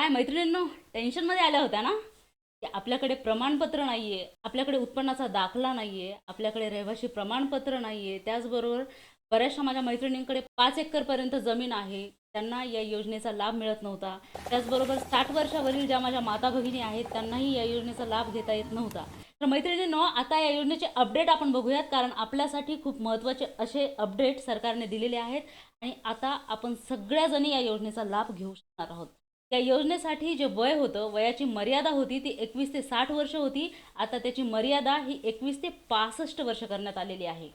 काय मैत्रिणींनो टेन्शनमध्ये आल्या होत्या ना? की आपल्याकडे प्रमाणपत्र नाही आहे आपल्याकडे उत्पन्नाचा दाखला नाही आहे आपल्याकडे रहिवाशी प्रमाणपत्र नाही आहे त्याचबरोबर बऱ्याचशा माझ्या मैत्रिणींकडे पाच एकरपर्यंत जमीन आहे. त्यांना या योजनेचा लाभ मिळत नव्हता. त्याचबरोबर साठ वर्षावरील ज्या माझ्या माता भगिनी आहेत त्यांनाही या योजनेचा लाभ घेता येत नव्हता. तर मैत्रिणींनो आता या योजनेचे अपडेट आपण बघूयात कारण आपल्यासाठी खूप महत्त्वाचे असे अपडेट सरकारने दिलेले आहेत. आणि आता आपण सगळ्याजणी या योजनेचा लाभ घेऊ शकणार आहोत. त्या योजनेसाठी जे वय होतं वयाची मर्यादा होती ती एकवीस ते साठ वर्ष होती. आता त्याची मर्यादा ही एकवीस ते पासष्ट वर्ष करण्यात आलेली आहे.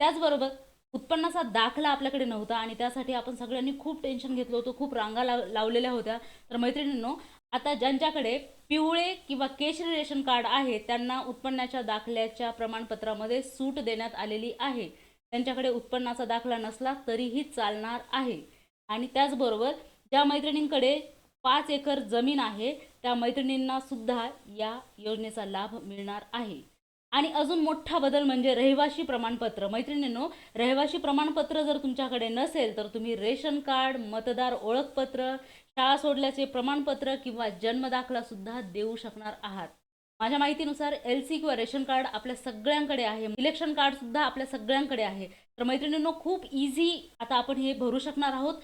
त्याचबरोबर उत्पन्नाचा दाखला आपल्याकडे नव्हता आणि त्यासाठी आपण सगळ्यांनी खूप टेन्शन घेतलं होतं खूप रांगा लाव लावलेल्या होत्या. तर मैत्रिणींनो आता ज्यांच्याकडे पिवळे किंवा केशरी रेशन कार्ड आहे त्यांना उत्पन्नाच्या दाखल्याच्या प्रमाणपत्रामध्ये सूट देण्यात आलेली आहे. त्यांच्याकडे उत्पन्नाचा दाखला नसला तरीही चालणार आहे. आणि त्याचबरोबर ज्या मैत्रिणींकडे पाच एकर जमीन आहे त्या मैत्रिणींना सुद्धा या योजनेचा लाभ मिळणार आहे. आणि अजून मोठा बदल म्हणजे रहिवाशी प्रमाणपत्र. मैत्रिणींनो रहिवाशी प्रमाणपत्र जर तुमच्याकडे नसेल तर तुम्ही रेशन कार्ड मतदार ओळखपत्र शाळा सोडल्याचे प्रमाणपत्र किंवा जन्मदाखला सुद्धा देऊ शकणार आहात. माझ्या माहितीनुसार एल सी किंवा रेशन कार्ड आपल्या सगळ्यांकडे आहे. इलेक्शन कार्ड सुद्धा आपल्या सगळ्यांकडे आहे. तर मैत्रिणींनो खूप इझी आता आपण हे भरू शकणार आहोत.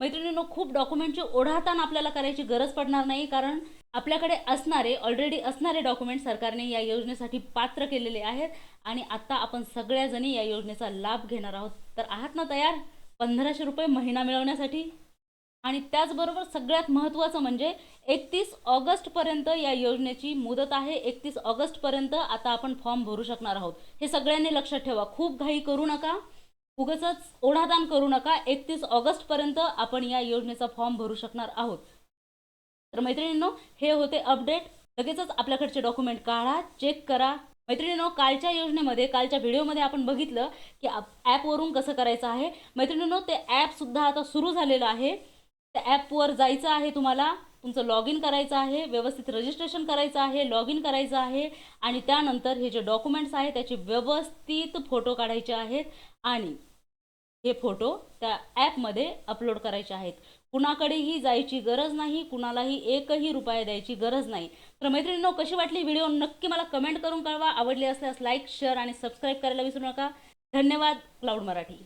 मैत्रिणींनो खूप डॉक्युमेंटची ओढाताण आपल्याला करायची गरज पडणार नाही कारण आपल्याकडे असणारे ऑलरेडी असणारे डॉक्युमेंट सरकारने या योजनेसाठी पात्र केलेले आहेत आणि आता आपण सगळ्याजणी या योजनेचा लाभ घेणार आहोत. तर आहात ना तयार? पंधराशे रुपये महिना मिळवण्यासाठी? आणि त्याचबरोबर सगळ्यात महत्त्वाचं म्हणजे एकतीस ऑगस्टपर्यंत या योजनेची मुदत आहे. एकतीस ऑगस्टपर्यंत आता आपण फॉर्म भरू शकणार आहोत. हे सगळ्यांनी लक्षात ठेवा. खूप घाई करू नका. उगाच ओढाताण करू नका. एकतीस ऑगस्टपर्यंत आपण या योजनेचा फॉर्म भरू शकणार आहोत. तर मैत्रिणींनो हे होते अपडेट. लगेचच आपल्याकडचे डॉक्युमेंट काढा चेक करा. मैत्रिणींनो कालच्या योजनेमध्ये कालच्या व्हिडिओमध्ये आपण बघितलं की ॲपवरून कसं करायचं आहे. मैत्रिणींनो ते ॲपसुद्धा आता सुरू झालेलं आहे. त्या ॲपवर जायचं आहे तुम्हाला. तुमचं लॉग इन करायचं आहे व्यवस्थित रजिस्ट्रेशन करायचं आहे लॉग इन करायचं आहे आणि त्यानंतर हे जे डॉक्युमेंट्स आहेत त्याचे व्यवस्थित फोटो काढायचे आहेत आणि हे फोटो त्या ॲपमध्ये अपलोड करायचे आहेत. कुणाकडेही जायची गरज नाही कुणालाही एकही रुपया द्यायची गरज नाही. तर मैत्रिणींनो कशी वाटली व्हिडिओ नक्की मला कमेंट करून कळवा. आवडली असल्यास लाईक शेअर आणि सबस्क्राईब करायला विसरू नका. धन्यवाद. क्लाउड मराठी.